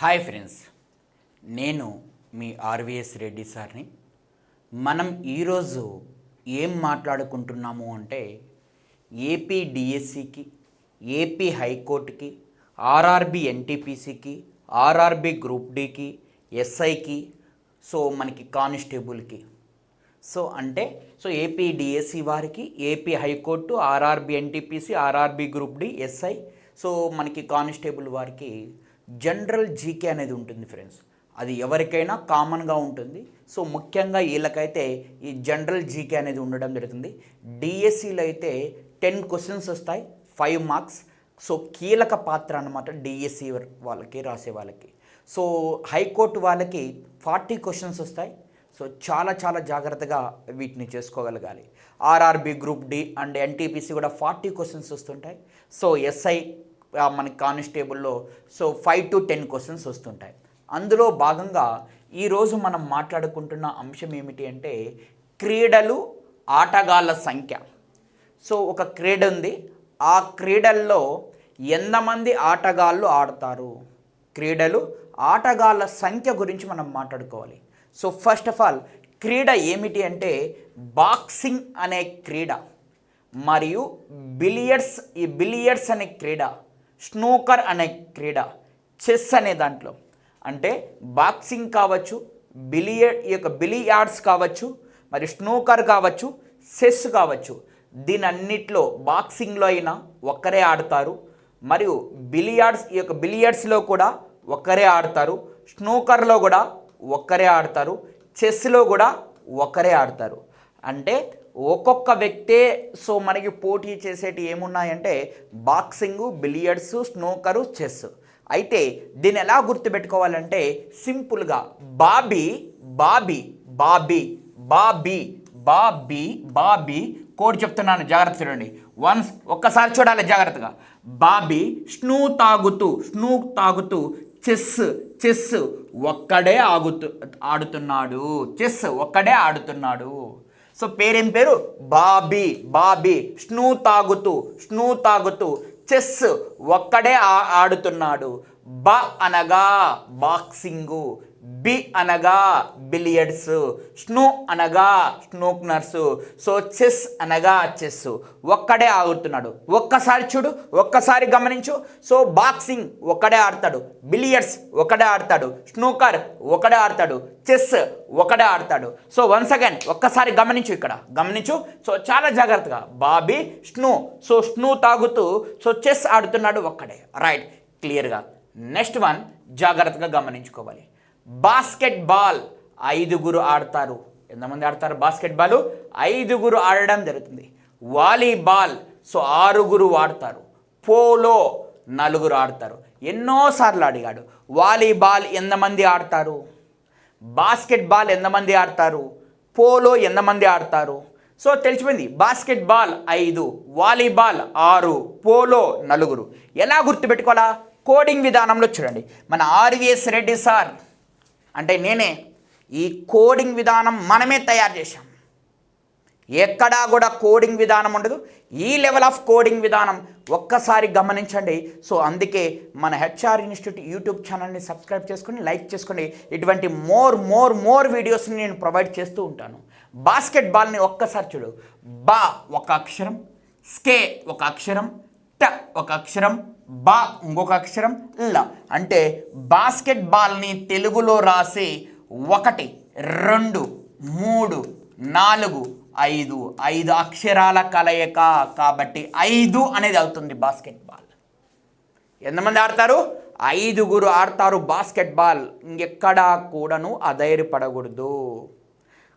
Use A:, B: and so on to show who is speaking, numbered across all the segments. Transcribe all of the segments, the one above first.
A: Hi friends నేను మీ RVS Reddy సార్ని. మనం ఈరోజు ఏం మాట్లాడుకుంటున్నాము అంటే ఏపీ డిఎస్సికి ఏపీ హైకోర్టుకి ఆర్ఆర్బి ఎన్టీపీసీకి ఆర్ఆర్బి గ్రూప్ డికి ఎస్ఐకి సో మనకి కానిస్టేబుల్కి. సో అంటే సో ఏపీ డిఎస్సి వారికి AP high court RRB NTPC RRB group D SI so మనకి కానిస్టేబుల్ వారికి జనరల్ జీకే అనేది ఉంటుంది ఫ్రెండ్స్. అది ఎవరికైనా కామన్గా ఉంటుంది. సో ముఖ్యంగా వీళ్ళకైతే ఈ జనరల్ జీకే అనేది ఉండడం జరుగుతుంది. డిఎస్సిలో అయితే టెన్ క్వశ్చన్స్ వస్తాయి ఫైవ్ మార్క్స్. సో కీలక పాత్ర అన్నమాట డిఎస్సి వాళ్ళకి రాసే వాళ్ళకి. సో హైకోర్టు వాళ్ళకి ఫార్టీ క్వశ్చన్స్ వస్తాయి. సో చాలా చాలా జాగ్రత్తగా వీటిని చేసుకోగలగాలి. RRB group D and NTPC కూడా ఫార్టీ క్వశ్చన్స్ వస్తుంటాయి. సో ఎస్ఐ మనకి కానిస్టేబుల్లో. So five to ten questions వస్తుంటాయి. అందులో భాగంగా ఈరోజు మనం మాట్లాడుకుంటున్న అంశం ఏమిటి అంటే క్రీడలు ఆటగాళ్ళ సంఖ్య. సో ఒక క్రీడ ఉంది. ఆ క్రీడల్లో ఎంతమంది ఆటగాళ్ళు ఆడతారు? క్రీడలు ఆటగాళ్ళ సంఖ్య గురించి మనం మాట్లాడుకోవాలి. సో ఫస్ట్ ఆఫ్ ఆల్ క్రీడ ఏమిటి అంటే బాక్సింగ్ అనే క్రీడ. మరియు బిలియర్డ్స్ ఈ బిలియర్డ్స్ అనే క్రీడ. స్నూకర్ అనే క్రీడ చెస్ అనే దాంట్లో. అంటే బాక్సింగ్ కావచ్చు బిలియర్డ్ ఈ యొక్క బిలియార్డ్స్ కావచ్చు మరి స్నూకర్ కావచ్చు చెస్ కావచ్చు. దీని అన్నిట్లో బాక్సింగ్లో అయినా ఒక్కరే ఆడతారు. మరియు బిలియార్డ్స్ ఈ యొక్క బిలియర్డ్స్లో కూడా ఒక్కరే ఆడతారు. స్నూకర్లో కూడా ఒక్కరే ఆడతారు. చెస్లో కూడా ఒకరే ఆడతారు. అంటే ఒక్కొక్క వ్యక్తే సో మనకి పోటీ చేసేటి ఏమున్నాయంటే బాక్సింగ్ బిలియర్డ్స్ స్నూకరు చెస్. అయితే దీన్ని ఎలా గుర్తుపెట్టుకోవాలంటే సింపుల్గా Bobby Bobby Bobby Bobby Bobby Bobby code చెప్తున్నాను జాగ్రత్త చూడండి. వన్స్ ఒక్కసారి చూడాలి జాగ్రత్తగా. బాబీ స్నూ తాగుతూ స్నూ తాగుతూ చెస్ చెస్ ఒక్కడే ఆగుతూ ఆడుతున్నాడు. చెస్ ఒక్కడే ఆడుతున్నాడు. సో పేరేం పేరు? బాబీ. బాబీ. స్నూ తాగుతూ స్నూ తాగుతూ చెస్ ఒక్కడే ఆ- ఆడుతున్నాడు. బ అనగా బాక్సింగు బి అనగా బిలియర్డ్స్ స్నూ అనగా స్నూక్నర్స్ సో చెస్ అనగా చెస్. ఒక్కడే ఆడుతున్నాడు ఒక్కసారి చూడు ఒక్కసారి గమనించు. సో బాక్సింగ్ ఒక్కడే ఆడతాడు బిలియర్డ్స్ ఒకడే ఆడతాడు స్నూకర్ ఒకడే ఆడతాడు చెస్ ఒకడే ఆడతాడు. సో వన్స్ అగైన్ ఒక్కసారి గమనించు ఇక్కడ గమనించు. సో చాలా జాగ్రత్తగా బాబీ స్నూ. సో స్నూ తాగుతూ సో చెస్ ఆడుతున్నాడు ఒక్కడే. రైట్ క్లియర్గా. నెక్స్ట్ వన్ జాగ్రత్తగా గమనించుకోవాలి. బాస్కెట్ బాల్ ఐదుగురు ఆడతారు. ఎంతమంది ఆడతారు బాస్కెట్ బాల్ ఐదుగురు ఆడడం జరుగుతుంది. వాలీబాల్ సో ఆరుగురు ఆడతారు. పోలో నలుగురు ఆడతారు. ఎన్నోసార్లు అడిగాడు వాలీబాల్ ఎంతమంది ఆడతారు? బాస్కెట్ బాల్ ఎంతమంది ఆడతారు? పోలో ఎంతమంది ఆడతారు? సో తెలిసిపోయింది బాస్కెట్ బాల్ ఐదు వాలీబాల్ ఆరు పోలో నలుగురు. ఎలా గుర్తుపెట్టుకోవాలా? కోడింగ్ విధానంలో చూడండి. మన ఆర్విఎస్ రెడ్డి సార్ అంటే నేనే ఈ కోడింగ్ విధానం మనమే తయారు చేశాం. ఎక్కడా కూడా కోడింగ్ విధానం ఉండదు. ఈ లెవెల్ ఆఫ్ కోడింగ్ విధానం ఒక్కసారి గమనించండి. సో అందుకే మన హెచ్ఆర్ ఇన్స్టిట్యూట్ యూట్యూబ్ ఛానల్ని సబ్స్క్రైబ్ చేసుకొని లైక్ చేసుకోండి ఇటువంటి మోర్ మోర్ మోర్ వీడియోస్ని నేను ప్రొవైడ్ చేస్తూ ఉంటాను. బాస్కెట్ బాల్ని ఒక్కసారి చూడు. బా ఒక అక్షరం స్కే ఒక అక్షరం ట ఒక అక్షరం బా ఇంకొక అక్షరం ల. అంటే బాస్కెట్ బాల్ని తెలుగులో రాసి ఒకటి రెండు మూడు నాలుగు ఐదు. ఐదు అక్షరాల కలయిక కాబట్టి ఐదు అనేది అవుతుంది బాస్కెట్ బాల్ ఎంతమంది ఆడతారు? ఐదుగురు ఆడతారు బాస్కెట్ బాల్ ఇంకెక్కడా కూడాను అధైర్యపడకూడదు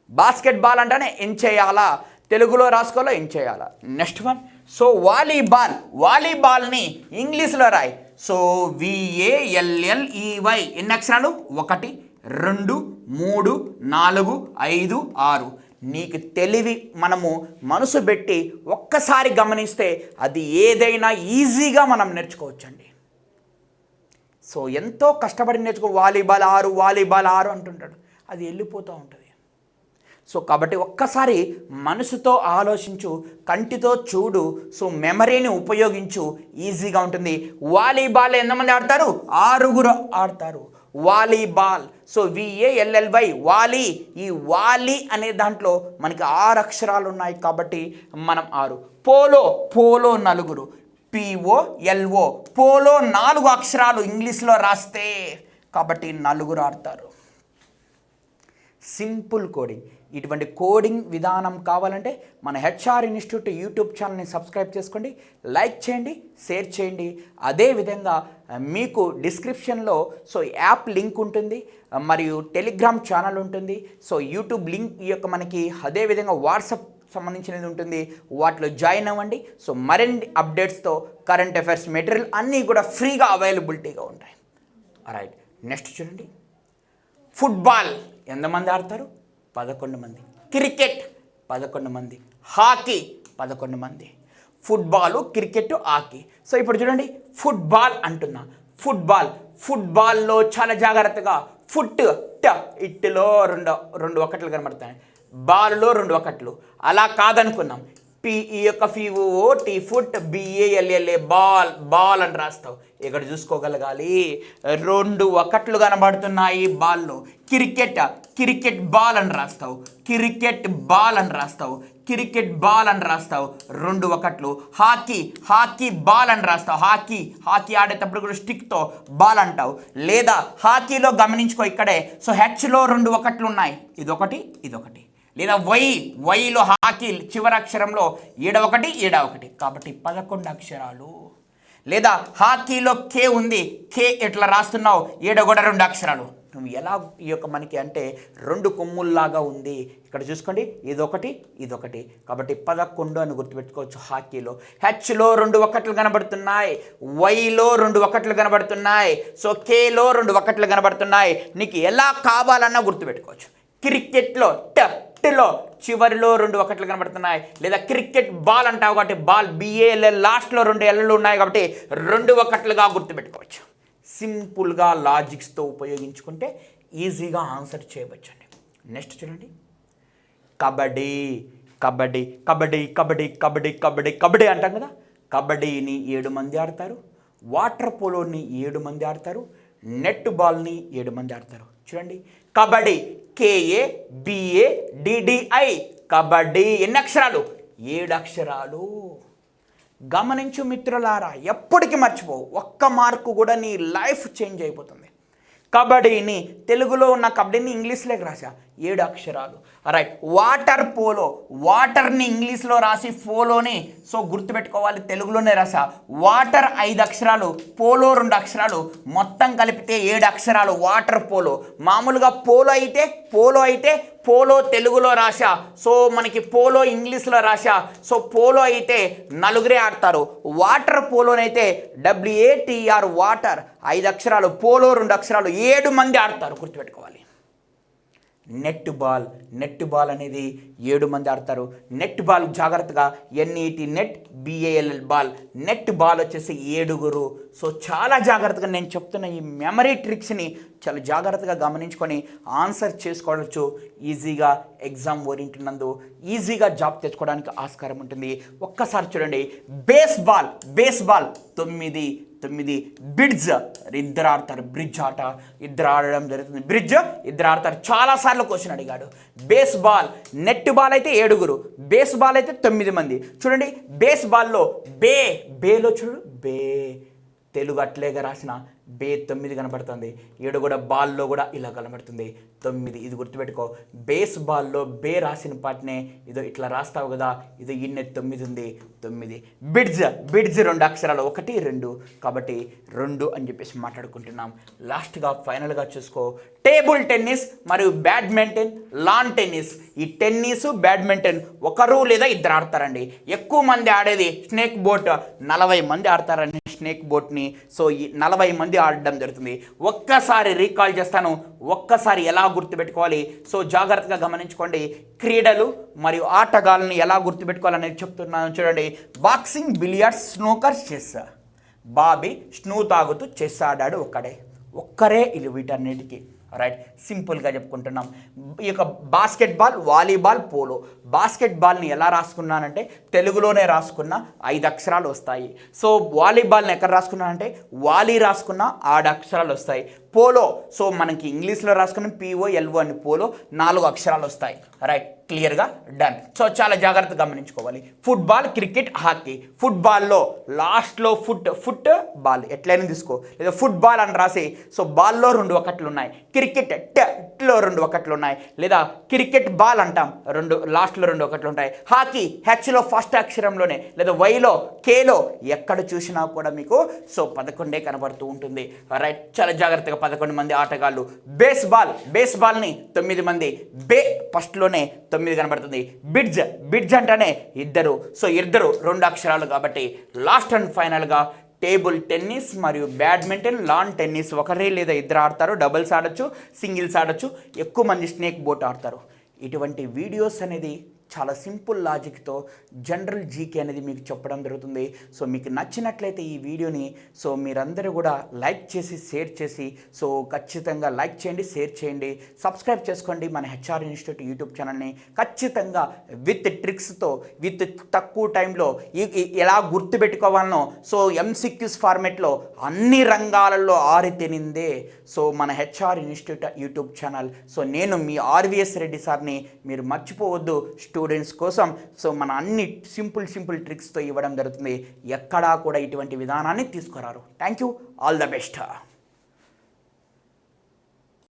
A: బాస్కెట్ బాల్ అంటేనే ఏం చేయాలా? తెలుగులో రాసుకోవాలో? ఏం చేయాలా? Next one. సో వాలీబాల్ వాలీబాల్ని ఇంగ్లీష్లో రాయి. సో విఏఎల్ఎల్ఈవై ఎన్ని అక్షరాలు? ఒకటి రెండు మూడు నాలుగు ఐదు ఆరు. నీకు తెలివి మనము మనసు పెట్టి ఒక్కసారి గమనిస్తే అది ఏదైనా ఈజీగా మనం నేర్చుకోవచ్చండి. సో ఎంతో కష్టపడి నేర్చుకో వాలీబాల్ ఆరు వాలీబాల్ ఆరు అంటుంటాడు. అది వెళ్ళిపోతూ ఉంటుంది. సో కాబట్టి ఒక్కసారి మనసుతో ఆలోచించు కంటితో చూడు. సో మెమరీని ఉపయోగించు. ఈజీగా ఉంటుంది. వాలీబాల్ ఎంతమంది ఆడతారు? ఆరుగురు ఆడతారు. Volleyball. So V A L L Y volley. ఈ వాలీ అనే దాంట్లో మనకి ఆరు అక్షరాలు ఉన్నాయి కాబట్టి మనం ఆరు. పోలో పోలో నలుగురు. P O L O polo నాలుగు అక్షరాలు ఇంగ్లీష్లో రాస్తే కాబట్టి నలుగురు ఆడతారు. Simple coding. ఇటువంటి కోడింగ్ విధానం కావాలంటే మన హెచ్ఆర్ ఇన్స్టిట్యూట్ యూట్యూబ్ ఛానల్ని సబ్స్క్రైబ్ చేసుకోండి లైక్ చేయండి షేర్ చేయండి. అదేవిధంగా మీకు డిస్క్రిప్షన్లో సో యాప్ లింక్ ఉంటుంది మరియు టెలిగ్రామ్ ఛానల్ ఉంటుంది. సో యూట్యూబ్ లింక్ యొక్క మనకి అదేవిధంగా వాట్సాప్ సంబంధించినది ఉంటుంది. వాటిలో జాయిన్ అవ్వండి. సో మరిన్ని అప్డేట్స్తో కరెంట్ అఫైర్స్ మెటీరియల్ అన్నీ కూడా ఫ్రీగా అవైలబిలిటీగా ఉంటాయి. రైట్ నెక్స్ట్ చూడండి. ఫుట్బాల్ ఎంతమంది ఆడతారు? పదకొండు మంది. క్రికెట్ పదకొండు మంది. హాకీ పదకొండు మంది. Football cricket hockey. సో ఇప్పుడు చూడండి ఫుట్బాల్ అంటున్నా. ఫుట్బాల్ ఫుట్బాల్లో చాలా జాగ్రత్తగా ఫుట్ ట ఇట్టులో రెండు రెండు ఒకట్లు కనబడతాయి. బాల్లో రెండు ఒకట్లు. అలా కాదనుకున్నాం. పి ఈ యొక్క F O T foot B A L L A ball ball అని రాస్తావు. ఇక్కడ చూసుకోగలగాలి. రెండు ఒకట్లు కనబడుతున్నాయి బాల్లో క్రికెట్ క్రికెట్ బాల్ అని రాస్తావు. క్రికెట్ బాల్ అని రాస్తావు. క్రికెట్ బాల్ అని రాస్తావు. రెండు ఒకట్లు హాకీ హాకీ బాల్ అని రాస్తావు. హాకీ హాకీ ఆడేటప్పుడు కూడా స్టిక్తో బాల్ అంటావు. లేదా హాకీలో గమనించుకో ఇక్కడే. సో హెచ్లో రెండు ఒకట్లు ఉన్నాయి. ఇదొకటి ఇదొకటి. లేదా వై వైలో హాకీ చివరి అక్షరంలో ఈడ ఒకటి ఈడ ఒకటి. కాబట్టి పదకొండు అక్షరాలు. లేదా హాకీలో కే ఉంది కే ఎట్లా రాస్తున్నావు ఈడ కూడా రెండు అక్షరాలు. నువ్వు ఎలా ఈ యొక్క మనకి అంటే రెండు కొమ్ముల్లాగా ఉంది. ఇక్కడ చూసుకోండి ఇదొకటి ఇదొకటి. కాబట్టి పదకొండు అని గుర్తుపెట్టుకోవచ్చు హాకీలో. హెచ్లో రెండు ఒకట్లు కనబడుతున్నాయి వైలో రెండు ఒకట్లు కనబడుతున్నాయి సో కేలో రెండు ఒకట్లు కనబడుతున్నాయి. నీకు ఎలా కావాలన్నా గుర్తుపెట్టుకోవచ్చు. క్రికెట్లో టెట్లో చివరిలో రెండు ఒకట్లు కనబడుతున్నాయి. లేదా క్రికెట్ బాల్ అంటావు కాబట్టి బాల్ బిఏఎల్ఎల్ లాస్ట్లో రెండు ఎల్లు ఉన్నాయి కాబట్టి రెండు ఒకట్లుగా గుర్తుపెట్టుకోవచ్చు. సింపుల్గా లాజిక్స్తో ఉపయోగించుకుంటే ఈజీగా ఆన్సర్ చేయవచ్చండి. నెక్స్ట్ చూడండి. కబడ్డీ కబడ్డీ కబడ్డీ కబడ్డీ కబడ్డీ కబడ్డీ కబడ్డీ అంటాం కదా. కబడ్డీని ఏడు మంది ఆడతారు. వాటర్ పోలోని ఏడు మంది ఆడతారు. నెట్ బాల్ని ఏడు మంది ఆడతారు. చూడండి. Kabaddi K A B A D D I kabaddi ఎన్ని అక్షరాలు? ఏడు అక్షరాలు. గమనించు మిత్రులారా ఎప్పటికీ మర్చిపోవు. ఒక్క మార్కు కూడా నీ లైఫ్ చేంజ్ అయిపోతుంది. కబడ్డీని తెలుగులో ఉన్న కబడ్డీని ఇంగ్లీష్లోకి రాసా ఏడు అక్షరాలు. రైట్ వాటర్ పోలో వాటర్ని ఇంగ్లీష్లో రాసి పోలోని సో గుర్తుపెట్టుకోవాలి తెలుగులోనే రాసా. వాటర్ ఐదు అక్షరాలు పోలో రెండు అక్షరాలు మొత్తం కలిపితే ఏడు అక్షరాలు వాటర్ పోలో మామూలుగా పోలో అయితే పోలో అయితే పోలో తెలుగులో రాశా సో మనకి పోలో ఇంగ్లీష్లో రాశా సో పోలో అయితే నలుగురే ఆడతారు. వాటర్ పోలోనైతే డబ్ల్యూఏటిఆర్ వాటర్ ఐదు అక్షరాలు పోలో రెండు అక్షరాలు ఏడు మంది ఆడతారు గుర్తుపెట్టుకోవాలి. నెట్ బాల్ నెట్ బాల్ అనేది ఏడు మంది ఆడతారు. నెట్ బాల్ జాగ్రత్తగా N E T net B A L L ball. Netball వచ్చేసి ఏడుగురు. సో చాలా జాగ్రత్తగా నేను చెప్తున్న ఈ మెమరీ ట్రిక్స్ని చాలా జాగ్రత్తగా గమనించుకొని ఆన్సర్ చేసుకోవచ్చు. ఈజీగా ఎగ్జామ్ ఓరింటున్నందు ఈజీగా జాబ్ తెచ్చుకోవడానికి ఆస్కారం ఉంటుంది. ఒక్కసారి చూడండి. బేస్ బాల్ బేస్ బాల్ తొమ్మిది తొమ్మిది బిడ్జ్. ఇద్దరు ఆడతారు. బ్రిడ్జ్ ఆట. ఇద్దరు ఆడడం జరుగుతుంది. బ్రిడ్జ్ ఇద్దరు ఆడతారు. చాలాసార్లు క్వశ్చన్ అడిగాడు. బేస్ బాల్ నెట్ బాల్ అయితే ఏడుగురు. బేస్ బాల్ అయితే తొమ్మిది మంది. చూడండి. బేస్ బాల్లో బే బేలో చూడు. బే. తెలుగు అట్లేగా రాసిన బే తొమ్మిది కనబడుతుంది. ఏడు కూడా బాల్లో కూడా ఇలా కనబడుతుంది. తొమ్మిది ఇది గుర్తుపెట్టుకో. బేస్ బాల్లో బే రాసిన పాటనే ఇదో ఇట్లా రాస్తావు కదా ఇది ఇన్నె తొమ్మిది ఉంది. తొమ్మిది. బిడ్జ్ బిడ్జ్ రెండు అక్షరాలు ఒకటి రెండు. కాబట్టి రెండు అని చెప్పేసి మాట్లాడుకుంటున్నాం. లాస్ట్గా ఫైనల్గా చూసుకో. టేబుల్ టెన్నిస్ మరియు బ్యాడ్మింటన్ లాన్ టెన్నిస్. ఈ టెన్నిస్ బ్యాడ్మింటన్ ఒకరు లేదా ఇద్దరు ఆడతారండి. ఎక్కువ మంది ఆడేది స్నేక్ బోట్. నలభై మంది ఆడతారండి స్నేక్ బోట్ని. సో ఈ నలభై మంది ఆడడం జరుగుతుంది. ఒక్కసారి రీకాల్ చేస్తాను. ఒక్కసారి ఎలా గుర్తుపెట్టుకోవాలి? సో జాగ్రత్తగా గమనించుకోండి. క్రీడలు మరియు ఆటగాళ్ళని ఎలా గుర్తుపెట్టుకోవాలనేది చెప్తున్నాను చూడండి. Boxing billiards snooker chess. Bobby స్నూ తాగుతూ చెస్ ఆడాడు ఒక్కడే. ఒక్కరే ఇది వీటన్నిటికీ. రైట్ సింపుల్గా చెప్పుకుంటున్నాం. ఈ యొక్క బాస్కెట్బాల్ వాలీబాల్ పోలో బాస్కెట్బాల్ని ఎలా రాసుకున్నానంటే తెలుగులోనే రాసుకున్న ఐదు అక్షరాలు వస్తాయి. సో వాలీబాల్ని ఎక్కడ రాసుకున్నానంటే వాలీ రాసుకున్న ఆడు అక్షరాలు వస్తాయి. పోలో. సో మనకి ఇంగ్లీష్లో రాసుకుని పిఓఎల్ఓ అని పోలో. నాలుగు అక్షరాలు వస్తాయి. రైట్ క్లియర్గా డన్ సో చాలా జాగ్రత్తగా గమనించుకోవాలి. ఫుట్బాల్ క్రికెట్ హాకీ ఫుట్బాల్లో లాస్ట్లో ఫుట్ ఫుట్ బాల్ ఎట్లయినా తీసుకో. లేదా ఫుట్బాల్ అని రాసి సో బాల్లో రెండు ఒకట్లు ఉన్నాయి. క్రికెట్ టెట్లో రెండు ఒకట్లు ఉన్నాయి. లేదా క్రికెట్ బాల్ అంటాం. రెండు లాస్ట్లో రెండు ఒకట్లు ఉంటాయి. హాకీ హెచ్లో ఫస్ట్ అక్షరంలోనే. లేదా వైలో కేలో ఎక్కడ చూసినా కూడా మీకు సో పదకొండే కనబడుతూ ఉంటుంది. రైట్ చాలా జాగ్రత్తగా పదకొండు మంది ఆటగాళ్ళు. బేస్బాల్ బేస్బాల్ని తొమ్మిది మంది. బే ఫస్ట్లోనే తొమ్మిది కనబడుతుంది. బిడ్జ్ బిడ్జ్ అంటేనే ఇద్దరు. సో ఇద్దరు రెండు అక్షరాలు కాబట్టి లాస్ట్ అండ్ ఫైనల్గా టేబుల్ టెన్నిస్ మరియు బ్యాడ్మింటన్ లాన్ టెన్నిస్ ఒకరే లేదా ఇద్దరు ఆడతారు. డబుల్స్ ఆడొచ్చు సింగిల్స్ ఆడొచ్చు. ఎక్కువ మంది స్నేక్ బోట్ ఆడతారు. ఇటువంటి వీడియోస్ అనేది చాలా సింపుల్ లాజిక్తో జనరల్ జీకే అనేది మీకు చెప్పడం జరుగుతుంది. సో మీకు నచ్చినట్లయితే ఈ వీడియోని సో మీరందరూ కూడా లైక్ చేసి షేర్ చేసి సో ఖచ్చితంగా లైక్ చేయండి షేర్ చేయండి. సబ్స్క్రైబ్ చేసుకోండి మన హెచ్ఆర్ ఇన్స్టిట్యూట్ యూట్యూబ్ ఛానల్ని. ఖచ్చితంగా విత్ ట్రిక్స్తో విత్ తక్కువ టైంలో ఈ- ఎలా గుర్తుపెట్టుకోవాలనో సో ఎంసిక్యూస్ ఫార్మెట్లో అన్ని రంగాలలో ఆరితేనిందే. సో మన HR institute YouTube channel. So నేను మీ ఆర్విఎస్ రెడ్డి సార్ని మీరు మర్చిపోవద్దు. స్టూడెంట్స్ కోసం. సో మన అన్ని సింపుల్ సింపుల్ ట్రిక్స్తో ఇవ్వడం జరుగుతుంది. ఎక్కడా కూడా ఇటువంటి విధానాన్ని తీసుకురారు. Thank you. All the best.